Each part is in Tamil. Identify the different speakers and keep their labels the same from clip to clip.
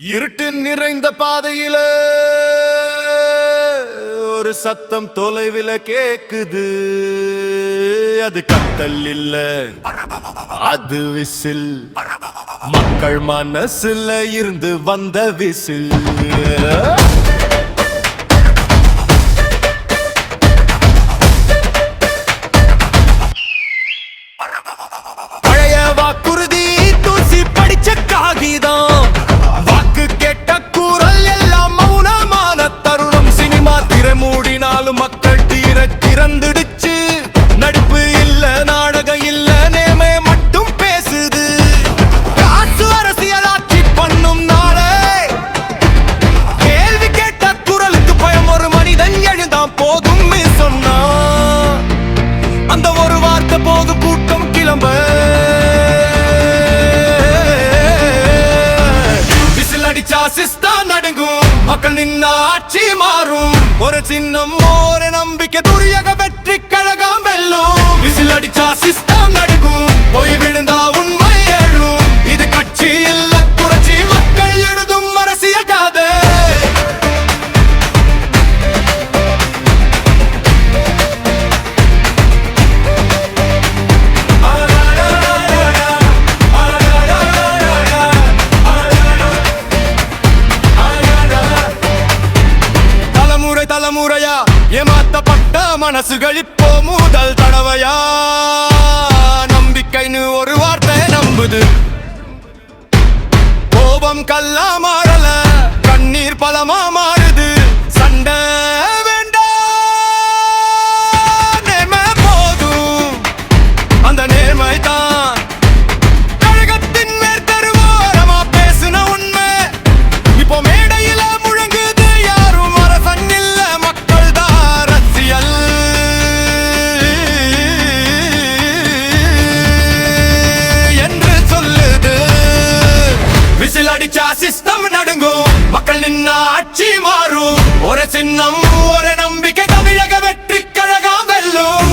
Speaker 1: இருட்டு நிறைந்த பாதையில ஒரு சத்தம் தொலைவில கேக்குது. அது கத்தல் இல்ல அது விசில். மக்கள் மனசுல இருந்து வந்த விசில். நாடு மக்கள் தீர திறந்துடுச்சு. நடிப்பு இல்ல நாடகம் இல்ல நேமே மட்டும் பேசுது. காசு அரசியலாட்சி பண்ணும் நாளே. கேள்வி கேட்ட குரலுக்கு பயம் ஒரு மனிதன் எழுந்தான் போதும் சொன்னா. அந்த ஒரு வார்த்தை போது கூட்டம் கிளம்ப. விசில் அடிச்சா சிஸ்டம் மக்கள் நின்ன ஆட்சி மாறும். ஒரு சின்னம் ஒரு நம்பிக்கை துரியக வெற்றி கழகம் வெல்லும். விசில் அடிச்சா சிஸ்டம் நடி முறையா? தலைமுறையா ஏமாத்தப்பட்ட மனசுகள் இப்போ முதல் தடவையா? நம்பிக்கைன்னு ஒரு வார்த்தை நம்புது. கோபம் கல்லா மாறல கண்ணீர் பலமா அடிச்சா சிஸ்டம் நடுங்கும். மக்கள் நின்னா ஆட்சி மாறும். ஒரு சின்னம் ஒரு நம்பிக்கை தமிழக வெற்றி கழகம் வெல்லும்.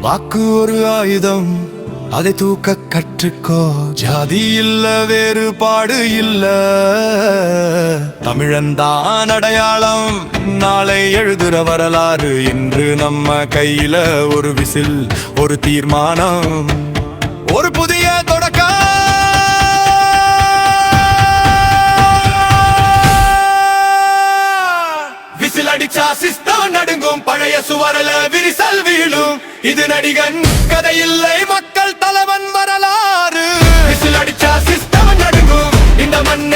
Speaker 1: வாக்கு ஒரு ஆயுதம். அதை தூக்க கற்றுக்கோ. ஜாதி இல்ல வேறுபாடு இல்ல. தமிழன்தான் அடையாளம். நாளை எழுதுற வரலாறு இன்று நம்ம கையில ஒரு விசில் ஒரு தீர்மானம். ஒரு புதிய தொடக்கம். விசில் அடிச்சா சிஸ்டம் நடுங்கும். பழைய சுவரல விரிசல் வீழும். இது நடிகன் கதையில்லை இந்த